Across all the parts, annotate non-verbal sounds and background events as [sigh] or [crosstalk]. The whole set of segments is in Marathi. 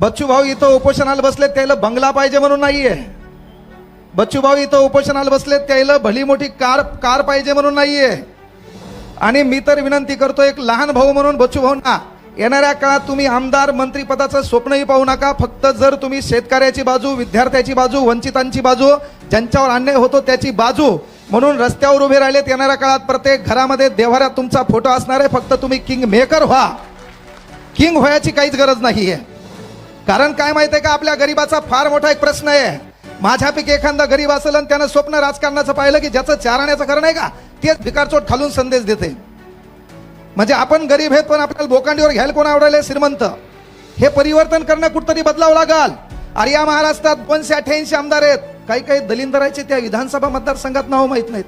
बच्चू भाऊ इथं उपोषणाला बसलेत त्याला बंगला पाहिजे म्हणून नाहीये. बच्चू भाऊ इथं उपोषणाला बसलेत त्याला भली मोठी कार कार पाहिजे म्हणून नाहीये. आणि मी तर विनंती करतो एक लहान भाऊ म्हणून बच्चू भाऊंना येणाऱ्या काळात तुम्ही आमदार मंत्रीपदाचं स्वप्नही पाहू नका फक्त जर तुम्ही शेतकऱ्याची बाजू विद्यार्थ्याची बाजू वंचितांची बाजू ज्यांच्यावर अन्याय होतो त्याची बाजू म्हणून रस्त्यावर उभे राहिलेत येणाऱ्या काळात प्रत्येक घरामध्ये देवाऱ्यात तुमचा फोटो असणार आहे फक्त तुम्ही किंग मेकर व्हा. किंग व्हायची काहीच गरज नाही आहे कारण काय माहिती आहे का? आपल्या गरीबाचा फार मोठा एक प्रश्न आहे. माझ्यापैकी एखादा गरीब असेल आणि त्यानं स्वप्न राजकारणाचं पाहिलं की ज्याचं चारण्याचं कारण आहे का? तेच भिकारचोट खालून संदेश देते. म्हणजे आपण गरीब आहेत पण आपल्याला भोकांडीवर घ्यायला कोण आवडायला? श्रीमंत. हे परिवर्तन करणं कुठतरी बदलावं लागल. अरे या महाराष्ट्रात दोनशे अठ्ठ्याऐंशी आमदार आहेत. काही काही दलिंदराचे त्या विधानसभा मतदारसंघात नाव माहीत नाहीत.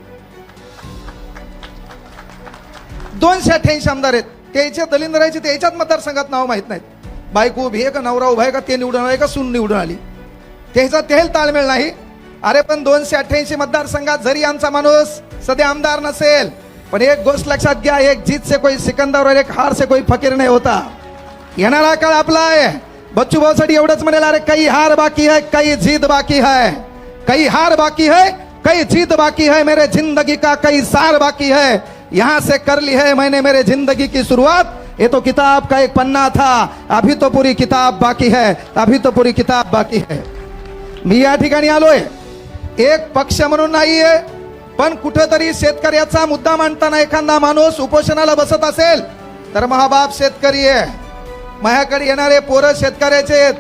दोनशे अठ्ठ्याऐंशी आमदार आहेत. त्याच्या दलिंदराचे त्याच्यात मतदारसंघात नाव माहीत नाहीत. बायको उभी आहे का नवरा उभा आहे का ते निवडून आले का सून निवडून आली? त्याचा तेल ताळमेळ नाही. अरे पण दोनशे अठ्ठ्याऐंशी मतदारसंघात जरी आमचा माणूस सध्या आमदार नसेल पण एक गोष्ट लक्षात घ्या एक जीत से कोई सिकंदर और एक हार से कोई फकीर नाही होता. येणारा काळ आपला आहे. बच्चू भाऊसाठी एवढंच म्हणेल अरे काही हार बाकी है काही जीत बाकी है कई हार बाकी है कई जीत बाकी है मेरे जिंदगी का कई सार बाकी है यहाँ से कर ली है मैंने मेरे जिंदगी की शुरुआत. ये तो किताब का एक पन्ना था अभी तो पूरी किताब बाकी है अभी तो पूरी किताब बाकी है। मी या ठिकाणी आलोय। एक पक्ष म्हणून नाहीये पण कुठेतरी शेतकऱ्याचा मुद्दा मांडताना एखादा माणूस उपोषणाला बसत असेल तर महाबाप शेतकरी आहे. माझ्याकडे येणारे पोरं शेतकऱ्याचे आहेत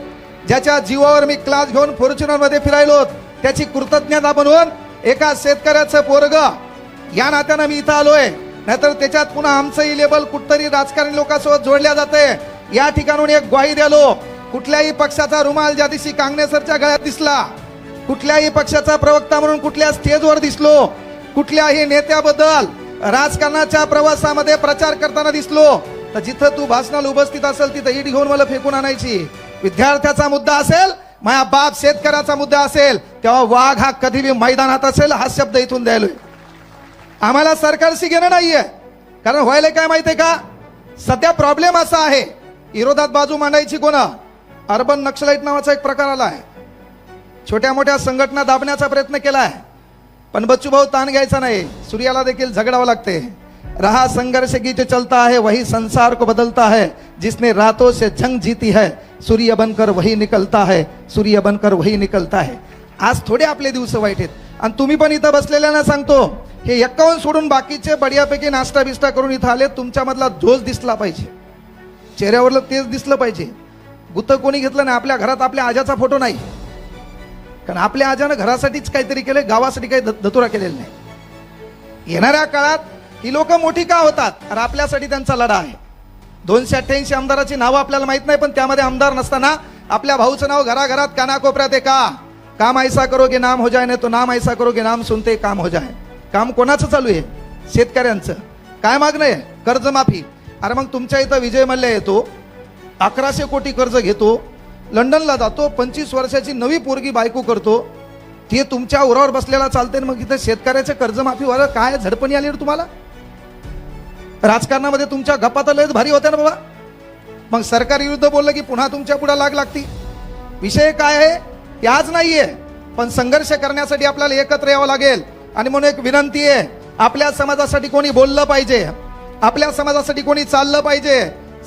ज्याच्या जीवावर मी क्लास घेऊन फॉर्च्युनरमध्ये फिरायलो त्याची कृतज्ञता बनवून एका शेतकऱ्याचं पोरग या नात्यानं मी इथं आलोय. नाहीतर त्याच्यात पुन्हा आमचंही लेबल कुठतरी राजकारणी लोकांसोबत जोडल्या जाते. या ठिकाणून एक ग्वाही द्यालो. कुठल्याही पक्षाचा रुमाल ज्या दिवशी कांगणेसरच्या गळ्यात दिसला कुठल्याही पक्षाचा प्रवक्ता म्हणून कुठल्या स्टेजवर दिसलो कुठल्याही नेत्याबद्दल राजकारणाच्या प्रवासामध्ये प्रचार करताना दिसलो तर जिथं तू भाषणाला उपस्थित असेल तिथं ईट घेऊन मला फेकून आणायची. विद्यार्थ्याचा मुद्दा असेल माझ्या बाप शेतकऱ्याचा मुद्दा असेल तेव्हा वाघ हा कधी मैदानात असेल हा शब्द इथून द्यायलोय. आम्हाला सरकारशी घेणं नाहीये. कारण व्हायला काय माहितीये का? सध्या प्रॉब्लेम असा आहे. विरोधात बाजू मांडायची कोणा? अर्बन नक्षलाईट नावाचा एक प्रकार आला आहे. छोट्या मोठ्या संघटना दाबण्याचा प्रयत्न केला आहे. पण बच्चू भाऊ ताण घ्यायचा नाही. सूर्याला देखील झगडावं लागते. रहा संघर्ष गीत चलता है वही संसार को बदलता है. जिसने रातों से जंग जीती है सूर्य बनकर वही निकलता है. सूर्य बनकर वही निकलता है. आज थोडे आपले दिवस वाईट आहेत. आणि तुम्ही पण इथं बसलेल्यांना सांगतो हे एक्कावन्न सोडून बाकीचे बढियापैकी नाश्ता बिस्टा करून इथं आले तुमच्यामधला जोश दिसला पाहिजे. चेहऱ्यावरलं तेच दिसलं पाहिजे. गुत्त कोणी घेतलं नाही आपल्या घरात आपल्या आजाचा फोटो नाही. कारण आपल्या आजानं घरासाठीच काहीतरी केलं गावासाठी काही ध- धतुरा केलेला नाही. येणाऱ्या काळात ही लोक मोठी का होतात? आणि आपल्यासाठी त्यांचा लढा आहे. दोनशे अठ्ठ्याऐंशी आमदाराची नावं आपल्याला माहीत नाही पण त्यामध्ये आमदार नसताना आपल्या भाऊचं नाव घराघरात कानाकोपऱ्यात आहे का? काम ऐसा करोगे नाम हो जाए नाही तो नाम ऐसा करोगे नाम सुनते काम हो जाए काम कोणाचं चालू आहे? शेतकऱ्यांचं. काय मागणं आहे? कर्जमाफी. अरे मग तुमच्या इथं विजय मल्ल्या येतो अकराशे कोटी कर्ज घेतो लंडनला जातो पंचवीस वर्षाची नवी पोरगी बायको करतो ते तुमच्या उरावर बसलेला चालते मग इथं शेतकऱ्याचं कर्जमाफीवर काय झडपणी आली तुम्हाला? राजकारणामध्ये तुमच्या गप्पा तर लयच भारी होत्या ना बाबा. मग सरकार विरुद्ध बोललं की पुन्हा तुमच्यापुढे लाग लागती. विषय काय आहे? याच नाहीये पण संघर्ष करण्यासाठी आपल्याला एकत्र यावं लागेल. आणि म्हणून एक विनंती आहे आपल्या समाजासाठी कोणी बोललं पाहिजे आपल्या समाजासाठी कोणी चाललं पाहिजे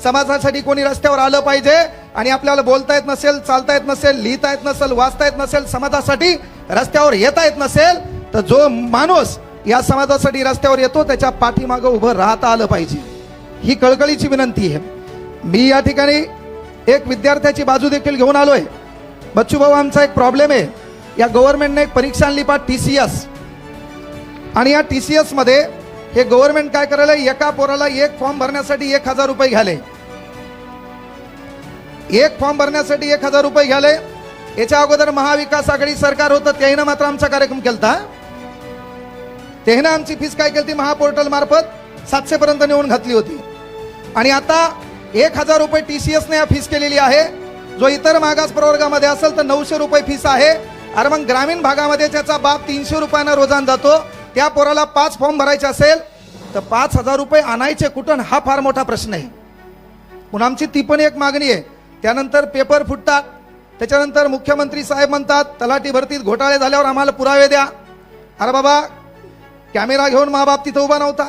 समाजासाठी कोणी रस्त्यावर आलं पाहिजे आणि आपल्याला बोलता येत नसेल चालता येत नसेल लिहिता येत नसेल वाचता येत नसेल समाजासाठी रस्त्यावर येता येत नसेल तर जो माणूस या समाजासाठी रस्त्यावर येतो त्याच्या पाठीमागं उभं राहता आलं पाहिजे. ही कळकळीची विनंती आहे. मी या ठिकाणी एक विद्यार्थ्याची बाजू देखील घेऊन आलोय. बच्चू भाऊ आमचा एक प्रॉब्लेम आहे. या गव्हर्नमेंटने एक परीक्षा आणली पा टी सी एस आणि या टी सी एसमध्ये हे गव्हर्नमेंट काय करायला एका पोराला एक फॉर्म भरण्यासाठी एक हजार रुपये घ्याले. एक फॉर्म भरण्यासाठी एक हजार रुपये घ्याले. याच्या अगोदर महाविकास आघाडी सरकार होतं त्याहीनं मात्र आमचा कार्यक्रम केलता. त्याहीनं आमची फीस काय केली महापोर्टल मार्फत सातशे पर्यंत नेऊन घातली होती. आणि आता एक हजार रुपये टी सी एसने या फीस केलेली आहे. जो इतर मागास प्रवर्गामध्ये असेल तर नऊशे रुपये फीस आहे. अरे मग ग्रामीण भागामध्ये त्याचा बाप तीनशे रुपयांना रोजान जातो. त्या पोराला पाच फॉर्म भरायचे असेल तर पाच हजार रुपये आणायचे कुठून हा फार मोठा प्रश्न आहे. पण आमची ती पण एक मागणी आहे. त्यानंतर पेपर फुटतात. त्याच्यानंतर मुख्यमंत्री साहेब म्हणतात तलाठी भरतीत घोटाळे झाल्यावर आम्हाला पुरावे द्या. अरे बाबा कॅमेरा घेऊन माबाप तिथं उभा नव्हता.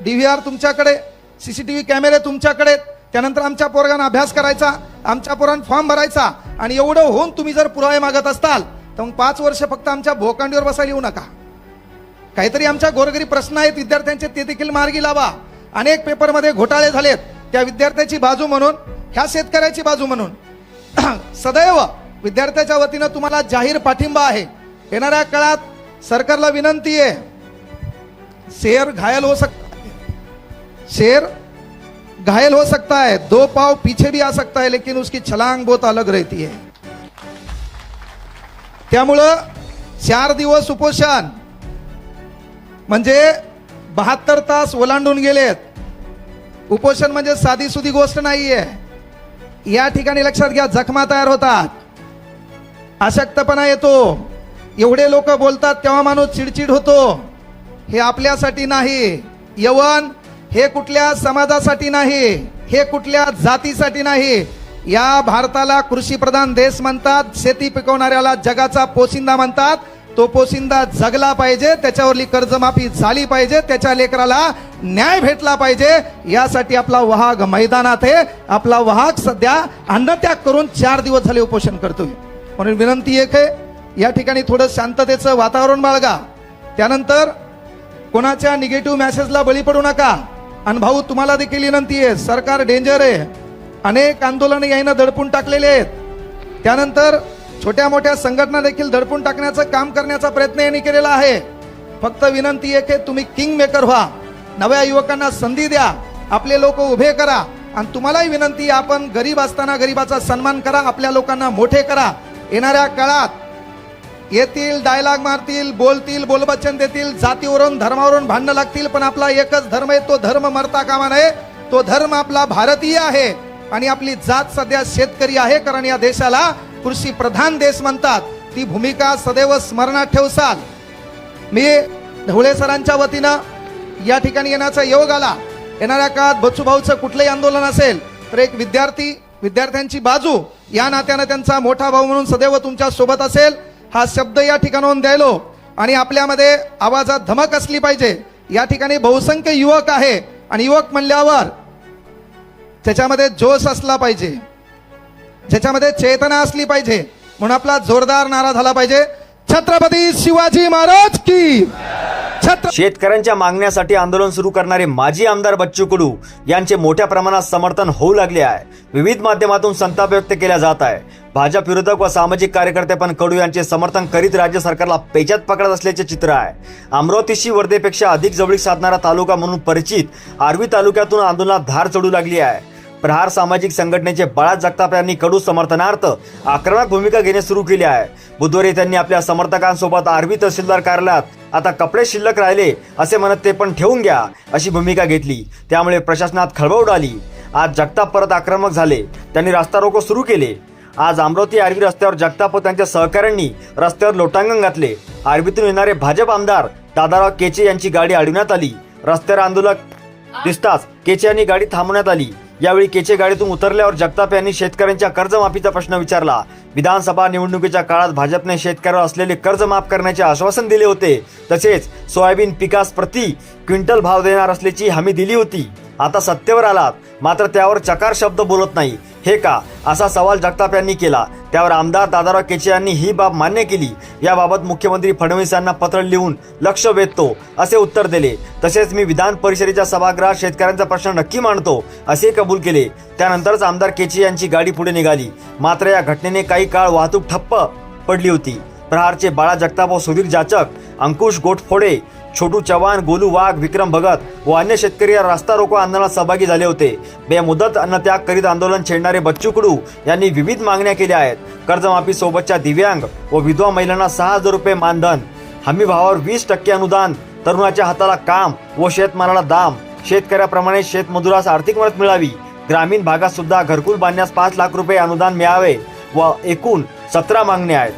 डी व्ही आर तुमच्याकडे सी सी टी व्ही कॅमेरे तुमच्याकडे. त्यानंतर आमच्या पोरगांना अभ्यास करायचा आमच्या पोरांना फॉर्म भरायचा. आणि एवढं होऊन तुम्ही जर पुरावे मागत असताल तर मग पाच वर्ष फक्त आमच्या भोकांडीवर बसायला येऊ नका. काहीतरी आमच्या गोरगरी प्रश्न आहेत. विद्यार्थ्यांचे ते देखील मार्गी लावा. अनेक पेपरमध्ये घोटाळे झालेत. त्या विद्यार्थ्याची बाजू म्हणून ह्या शेतकऱ्याची बाजू म्हणून. [clears throat] सदैव विद्यार्थ्याच्या वतीनं तुम्हाला जाहीर पाठिंबा आहे. येणाऱ्या काळात सरकारला विनंती आहे. शेर घायल हो सकता है शेर घायल हो सकता है दो पाव पीछे भी आ सकता है लेकिन उसकी छलांग बहुत अलग रहती है. त्यामुळं चार दिवस उपोषण म्हणजे बहात्तर तास ओलांडून गेलेत. उपोषण म्हणजे साधी सुधी गोष्ट नाहीये. या ठिकाणी लक्षात घ्या जखमा तयार होतात. अशक्तपणा येतो. एवढे लोक बोलतात तेव्हा माणूस चिडचिड होतो. हे आपल्यासाठी नाही. यवन हे कुठल्या समाजासाठी नाही. हे कुठल्या जातीसाठी नाही. या भारताला कृषी प्रधान देश म्हणतात शेती पिकवणाऱ्याला जगाचा पोशिंदा म्हणतात. तो पोसिंदा जगला पाहिजे त्याच्यावरली कर्जमाफी झाली पाहिजे त्याच्या लेकराला न्याय भेटला पाहिजे यासाठी आपला वाहग मैदानात आहे. आपला वाहग सध्या अन्नत्याग करून चार दिवस झाले उपोषण करतोय. म्हणून विनंती एक आहे या ठिकाणी थोडं शांततेचं वातावरण बाळगा. त्यानंतर कोणाच्या निगेटिव्ह मॅसेजला बळी पडू नका. आणि भाऊ तुम्हाला देखील विनंती आहे सरकार डेंजर आहे. अनेक आंदोलन याईनं दडपून टाकलेले आहेत. त्यानंतर छोट्या मोठ्या संघटना देखील दडपून टाकण्याचं काम करण्याचा प्रयत्न यांनी केलेला आहे. फक्त विनंती आहे की तुम्ही किंग मेकर व्हा. नव्या युवकांना संधी द्या. आपले लोक उभे करा. आणि तुम्हालाही विनंती आपण गरीब असताना गरीबाचा सन्मान करा आपल्या लोकांना मोठे करा. येणाऱ्या काळात येतील डायलॉग मारतील बोलतील बोलबच्चन देतील जातीवरून धर्मावरून भांडणं लागतील पण आपला एकच धर्म आहे तो धर्म मरता कामा नये. तो धर्म आपला भारतीय आहे. आणि आपली जात सध्या शेतकरी आहे कारण या देशाला कृषी प्रधान देश म्हणतात ती भूमिका सदैव स्मरणात ठेवसाल. मी ढवळे सरांच्या वतीनं या ठिकाणी येण्याचा योग आला. येणाऱ्या काळात बच्चूभाऊचं कुठलंही आंदोलन असेल तर एक विद्यार्थी विद्यार्थ्यांची बाजू या नात्यानं त्यांचा मोठा भाऊ म्हणून सदैव तुमच्यासोबत असेल हा शब्द या ठिकाणाहून द्यायलो. आणि आपल्यामध्ये आवाजात धमक असली पाहिजे. या ठिकाणी बहुसंख्य युवक आहे. आणि युवक म्हणल्यावर त्याच्यामध्ये जोश असला पाहिजे. ज्याच्यामध्ये चेतना असली पाहिजे म्हणून आपला जोरदार नारा झाला पाहिजे. छत्रपती शिवाजी महाराज की छत्र शेतकऱ्यांच्या मागण्यासाठी आंदोलन सुरू करणारे माजी आमदार बच्चू कडू यांचे मोठ्या प्रमाणात समर्थन होऊ लागले आहे. विविध माध्यमातून संताप व्यक्त केला जात आहे. भाजप विरोधक व सामाजिक कार्यकर्ते पण कडू यांचे समर्थन करीत राज्य सरकारला पेचात पकडत असल्याचे चित्र आहे. अमरावतीशी वर्धेपेक्षा अधिक जवळीक साधणारा तालुका म्हणून परिचित आर्वी तालुक्यातून आंदोलनात धार चढू लागली आहे. प्रहार सामाजिक संघटनेचे बाळा जगताप यांनी कडू समर्थनार्थ आक्रमक भूमिका घेणे सुरू केली आहे. बुधवारी त्यांनी आपल्या समर्थकांसोबत आर्वी तहसीलदार कार्यालयात आता कपडे शिल्लक राहिले असे म्हणत ते पण ठेवून घ्या अशी भूमिका घेतली. त्यामुळे प्रशासनात खळबळ उडाली. आज जगताप परत आक्रमक झाले. त्यांनी रास्ता रोको सुरू केले. आज अमरावती आर्वी रस्त्यावर जगताप व त्यांच्या सहकाऱ्यांनी रस्त्यावर लोटांगण घातले. आर्वीतून येणारे भाजप आमदार दादाराव केचे यांची गाडी अडविण्यात आली. रस्त्यावर आंदोलक दिसताच केचे यांनी गाडी थांबवण्यात आली. यावेळी केचे गाडीतून उतरल्यावर जगताप यांनी शेतकऱ्यांच्या कर्जमाफीचा प्रश्न विचारला. विधानसभा निवडणुकीच्या काळात भाजपने शेतकऱ्यावर असलेले कर्ज माफ करण्याचे आश्वासन दिले होते. तसेच सोयाबीन पिकास प्रति क्विंटल भाव देणार असल्याची हमी दिली होती. आता सत्तेवर आलात. मात्र त्यावर चकार शब्द बोलत नाही. हे का? असा सवाल जगताप यांनी केला. त्यावर आमदार दादाराव केचे यांनी ही बाब मान्य केली. याबाबत मुख्यमंत्री फडणवीस यांना पत्र लिहून लक्ष वेधतो असे उत्तर दिले. तसेच मी विधान परिषदेच्या सभागृहात शेतकऱ्यांचा प्रश्न नक्की मांडतो असे कबूल केले. त्यानंतरच आमदार केचे यांची गाडी पुढे निघाली. मात्र या घटनेने काही काळ वाहतूक ठप्प पडली होती. प्रहारचे बाळा जगताप व सुधीर जाचक अंकुश गोटफोडे छोटू चव्हाण गोलू वाघ विक्रम भगत व अन्य शेतकरी या रास्ता रोको आंदोलनात सहभागी झाले होते. बेमुदत अन्नत्याग करीत आंदोलन छेडणारे बच्चू कडू यांनी विविध मागण्या केल्या आहेत. कर्जमाफी सोबतच्या दिव्यांग व विधवा महिलांना सहा हजार रुपये मानधन हमी भावावर वीस टक्के अनुदान तरुणाच्या हाताला काम व शेतमालाला दाम शेतकऱ्याप्रमाणे शेतमजुरास आर्थिक मदत मिळावी ग्रामीण भागात सुद्धा घरकुल बांधण्यास पाच लाख रुपये अनुदान मिळावे व एकूण सतरा मागण्या आहेत.